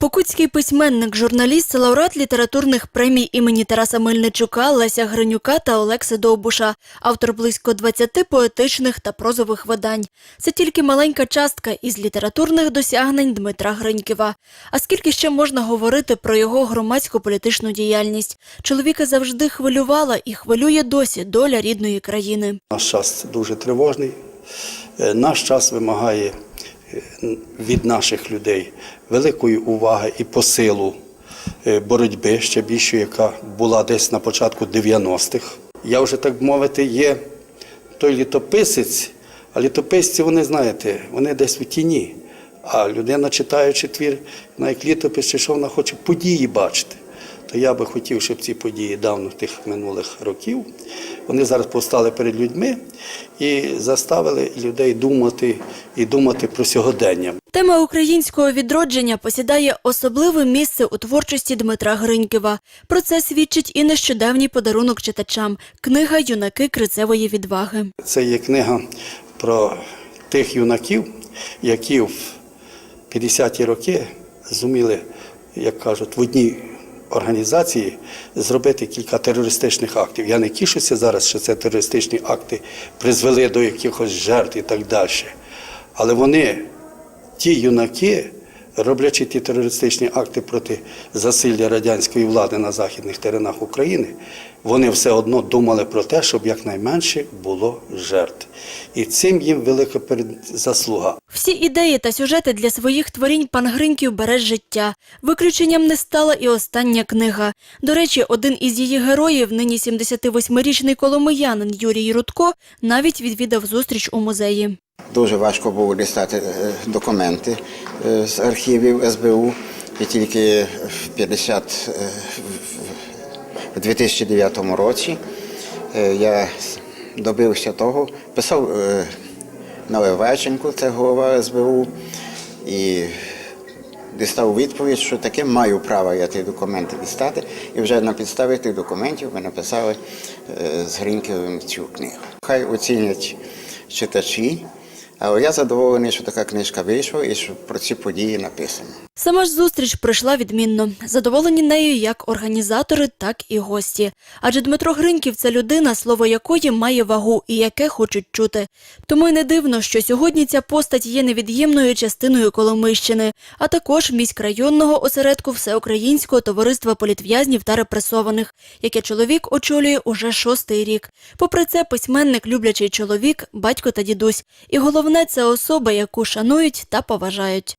Покутський письменник, журналіст, лауреат літературних премій імені Тараса Мельничука, Леся Гринюка та Олекси Довбуша, автор близько 20 поетичних та прозових видань. Це тільки маленька частка із літературних досягнень Дмитра Гриньківа. А скільки ще можна говорити про його громадську політичну діяльність? Чоловіка завжди хвилювала і хвилює досі доля рідної країни. Наш час дуже тривожний. Е, Наш час вимагає від наших людей великої уваги і посилу е, боротьби ще більше, яка була десь на початку 90-х. Я вже так мовити, є той літописець, а літописці, вони знаєте, вони десь у тіні. А людина, читаючи твір, на як літопис, чи що вона хоче події бачити. То я би хотів, щоб ці події давно тих минулих років вони зараз постали перед людьми і заставили людей думати і думати про сьогодення. Тема українського відродження посідає особливе місце у творчості Дмитра Гриньківа. Про це свідчить і нещодавній подарунок читачам – книга «Юнаки крицевої відваги». Це є книга про тих юнаків, які в 50-ті роки зуміли, як кажуть, в одній організації зробити кілька терористичних актів. Я не тішуся зараз, що це терористичні акти призвели до якихось жертв і так далі. Але вони, ті юнаки, роблячи ті терористичні акти проти засилля радянської влади на західних теренах України, вони все одно думали про те, щоб якнайменше було жертв. І цим їм велика заслуга. Всі ідеї та сюжети для своїх творінь пан Гриньків бере з життя. Виключенням не стала і остання книга. До речі, один із її героїв, нині 78-річний коломиянин Юрій Рудко, навіть відвідав зустріч у музеї. Дуже важко було дістати е, документи е, з архівів СБУ. І тільки в 50, е, в- в 2009 році я добився того, писав Наливайченко, це голова СБУ, і дістав відповідь, що таки маю право я ті документи дістати. І вже на підставі тих документів ми написали з Гриньківим цю книгу. Хай оцінять читачі. Але я задоволений, що така книжка вийшла і що про ці події написано. Сама ж зустріч пройшла відмінно. Задоволені нею як організатори, так і гості. Адже Дмитро Гриньків – це людина, слово якої має вагу і яке хочуть чути. Тому й не дивно, що сьогодні ця постать є невід'ємною частиною Коломийщини, а також міськрайонного осередку Всеукраїнського товариства політв'язнів та репресованих, яке чоловік очолює уже шостий рік. Попри це, письменник, люблячий чоловік, батько та дідусь. І головне – це особа, яку шанують та поважають.